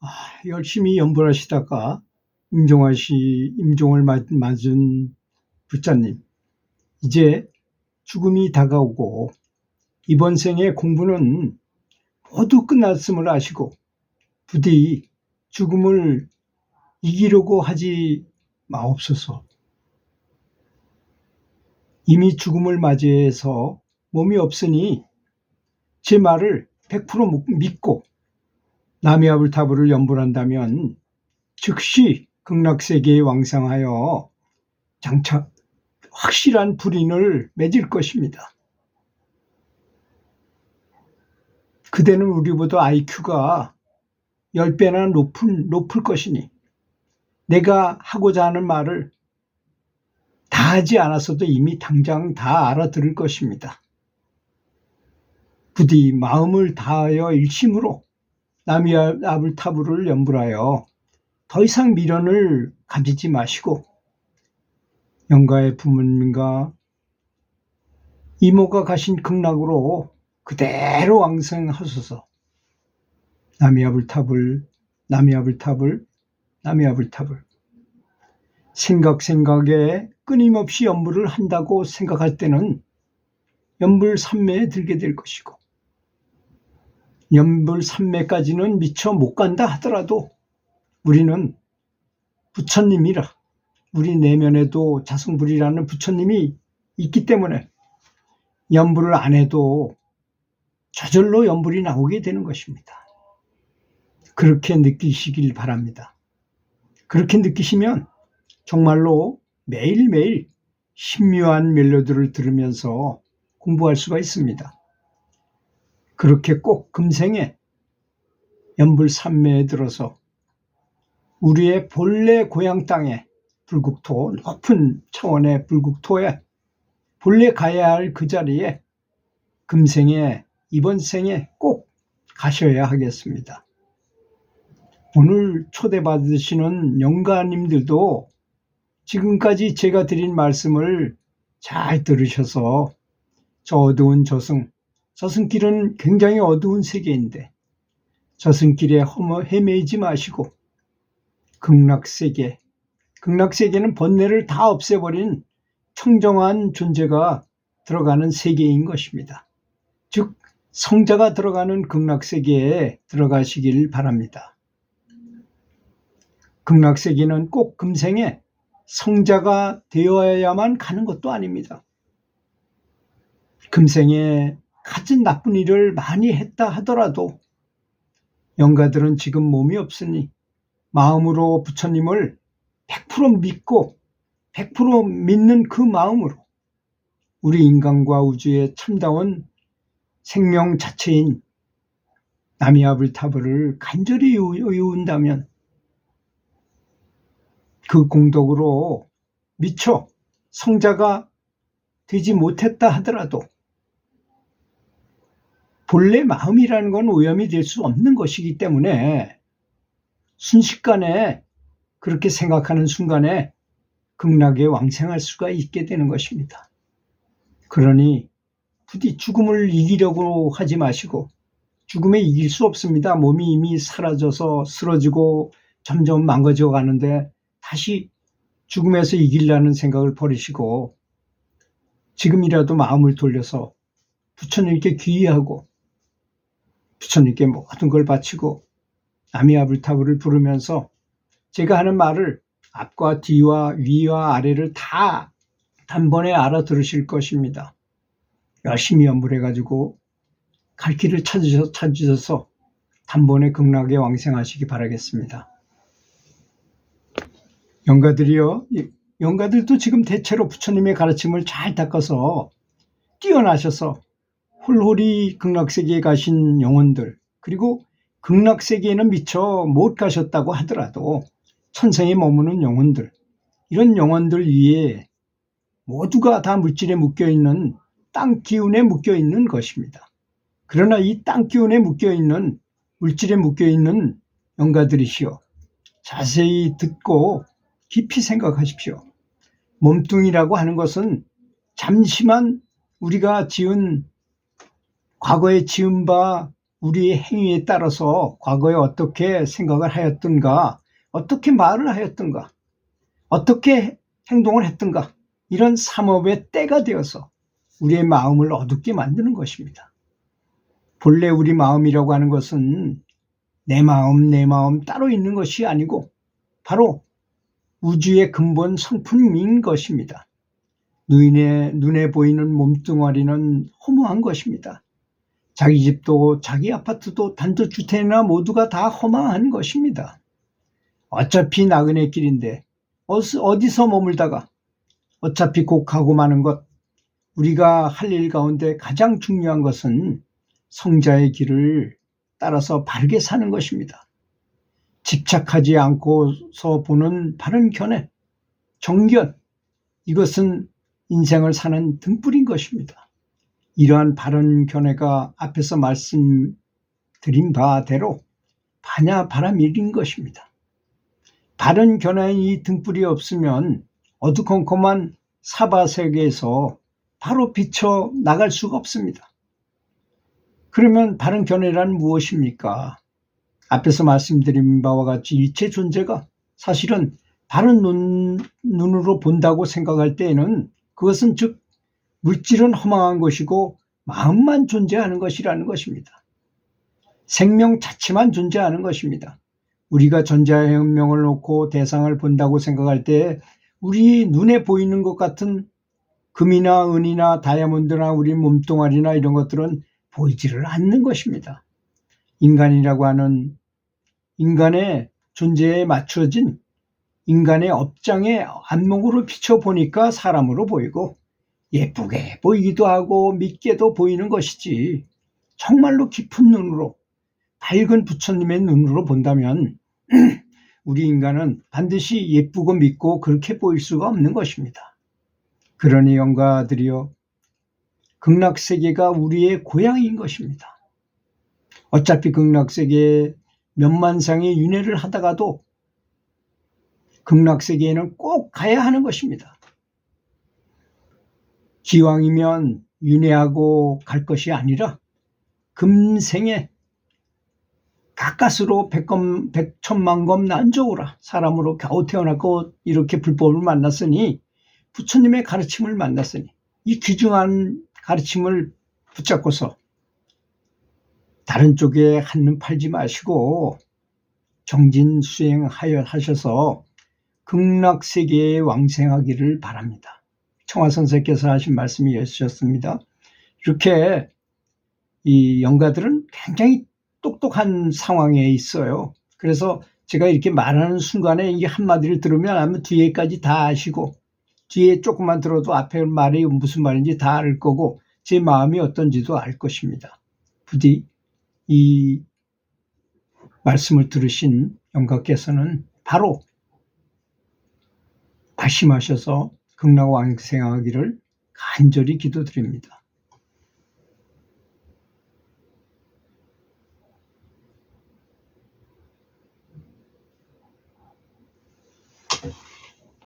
아, 열심히 연불하시다가 임종하시 임종을 맞- 맞은 부처님 이제 죽음이 다가오고 이번 생의 공부는 모두 끝났음을 아시고 부디 죽음을 이기려고 하지 마옵소서. 이미 죽음을 맞이해서 몸이 없으니 제 말을 100% 믿고 남이아불타불을 연불한다면 즉시 극락세계에 왕상하여 장차 확실한 불인을 맺을 것입니다. 그대는 우리보다 IQ가 10배나 높은, 높을 것이니 내가 하고자 하는 말을 다 하지 않았어도 이미 당장 다 알아들을 것입니다. 부디 마음을 다하여 일심으로 남이아불타불을 연불하여 더 이상 미련을 가지지 마시고 영가의 부모님과 이모가 가신 극락으로 그대로 왕생하소서. 남이아불탑을 남이아불탑을 남이아불탑을 생각 생각에 끊임없이 연불을 한다고 생각할 때는 연불 삼매에 들게 될 것이고 연불 삼매까지는 미처 못 간다 하더라도 우리는 부처님이라 우리 내면에도 자성불이라는 부처님이 있기 때문에 연불을 안 해도 저절로 연불이 나오게 되는 것입니다. 그렇게 느끼시길 바랍니다. 그렇게 느끼시면 정말로 매일매일 신묘한 멜로디를 들으면서 공부할 수가 있습니다. 그렇게 꼭 금생에 연불 삼매에 들어서 우리의 본래 고향 땅에 불국토 높은 차원의 불국토에 본래 가야 할 그 자리에 금생에 이번 생에 꼭 가셔야 하겠습니다. 오늘 초대받으시는 영가님들도 지금까지 제가 드린 말씀을 잘 들으셔서 저 어두운 저승, 저승길은 굉장히 어두운 세계인데 저승길에 허머 헤매지 마시고 극락세계, 극락세계는 번뇌를 다 없애버린 청정한 존재가 들어가는 세계인 것입니다. 즉 성자가 들어가는 극락세계에 들어가시길 바랍니다. 극락세계는 꼭 금생에 성자가 되어야만 가는 것도 아닙니다. 금생에 가진 나쁜 일을 많이 했다 하더라도 영가들은 지금 몸이 없으니 마음으로 부처님을 100% 믿고 100% 믿는 그 마음으로 우리 인간과 우주의 참다운 생명 자체인 나미아불타브를 간절히 외운다면 그 공덕으로 미처 성자가 되지 못했다 하더라도 본래 마음이라는 건 오염이 될 수 없는 것이기 때문에 순식간에 그렇게 생각하는 순간에 극락에 왕생할 수가 있게 되는 것입니다. 그러니 부디 죽음을 이기려고 하지 마시고 죽음에 이길 수 없습니다. 몸이 이미 사라져서 쓰러지고 점점 망가져 가는데 다시 죽음에서 이기려는 생각을 버리시고 지금이라도 마음을 돌려서 부처님께 귀의하고 부처님께 모든 걸 바치고 아미아불타브를 부르면서 제가 하는 말을 앞과 뒤와 위와 아래를 다 단번에 알아들으실 것입니다. 열심히 연불해 가지고 갈 길을 찾으셔서, 찾으셔서 단번에 극락에 왕생하시기 바라겠습니다. 영가들이요, 영가들도 지금 대체로 부처님의 가르침을 잘 닦아서 뛰어나셔서 홀홀이 극락세계에 가신 영혼들, 그리고 극락세계에는 미처 못 가셨다고 하더라도 천성에 머무는 영혼들, 이런 영혼들 위에 모두가 다 물질에 묶여 있는 땅 기운에 묶여 있는 것입니다. 그러나 이 땅 기운에 묶여 있는 물질에 묶여 있는 영가들이시여 자세히 듣고 깊이 생각하십시오. 몸뚱이라고 하는 것은 잠시만 우리가 지은 과거에 지은 바 우리의 행위에 따라서 과거에 어떻게 생각을 하였던가, 어떻게 말을 하였던가, 어떻게 행동을 했던가, 이런 삼업의 때가 되어서 우리의 마음을 어둡게 만드는 것입니다. 본래 우리 마음이라고 하는 것은 내 마음, 내 마음 따로 있는 것이 아니고 바로 우주의 근본 성품인 것입니다. 눈에, 눈에 보이는 몸뚱아리는 허무한 것입니다. 자기 집도 자기 아파트도 단독주택이나 모두가 다 허망한 것입니다. 어차피 나그네 길인데 어디서 머물다가 어차피 곧 가고 마는 것 우리가 할 일 가운데 가장 중요한 것은 성자의 길을 따라서 바르게 사는 것입니다. 집착하지 않고서 보는 바른 견해, 정견, 이것은 인생을 사는 등불인 것입니다. 이러한 바른 견해가 앞에서 말씀드린 바대로 반야 바람일인 것입니다. 바른 견해인 이 등불이 없으면 어두컴컴한 사바 세계에서 바로 비쳐 나갈 수가 없습니다. 그러면 바른 견해란 무엇입니까? 앞에서 말씀드린 바와 같이 일체 존재가 사실은 바른 눈, 눈으로 본다고 생각할 때에는 그것은 즉 물질은 허망한 것이고 마음만 존재하는 것이라는 것입니다. 생명 자체만 존재하는 것입니다. 우리가 전자혁명을 놓고 대상을 본다고 생각할 때 우리 눈에 보이는 것 같은 금이나 은이나 다이아몬드나 우리 몸뚱아리나 이런 것들은 보이지를 않는 것입니다. 인간이라고 하는 인간의 존재에 맞춰진 인간의 업장의 안목으로 비춰보니까 사람으로 보이고 예쁘게 보이기도 하고 믿게도 보이는 것이지 정말로 깊은 눈으로 밝은 부처님의 눈으로 본다면 우리 인간은 반드시 예쁘고 믿고 그렇게 보일 수가 없는 것입니다. 그러니 영가들이여 극락세계가 우리의 고향인 것입니다. 어차피 극락세계에 몇만상의 윤회를 하다가도 극락세계에는 꼭 가야 하는 것입니다. 기왕이면 윤회하고 갈 것이 아니라 금생에 가까스로 백검, 백천만검 난조오라 사람으로 겨우 태어났고 이렇게 불법을 만났으니 부처님의 가르침을 만났으니 이 귀중한 가르침을 붙잡고서 다른 쪽에 한눈 팔지 마시고 정진 수행하여 하셔서 극락 세계에 왕생하기를 바랍니다. 청화 선생께서 하신 말씀이 여셨습니다. 이렇게 이 영가들은 굉장히 똑똑한 상황에 있어요. 그래서 제가 이렇게 말하는 순간에 이 한마디를 들으면 아마 뒤에까지 다 아시고 뒤에 조금만 들어도 앞에 말이 무슨 말인지 다 알 거고 제 마음이 어떤지도 알 것입니다. 부디 이 말씀을 들으신 영가께서는 바로 다심하셔서 극락왕생하기를 간절히 기도드립니다.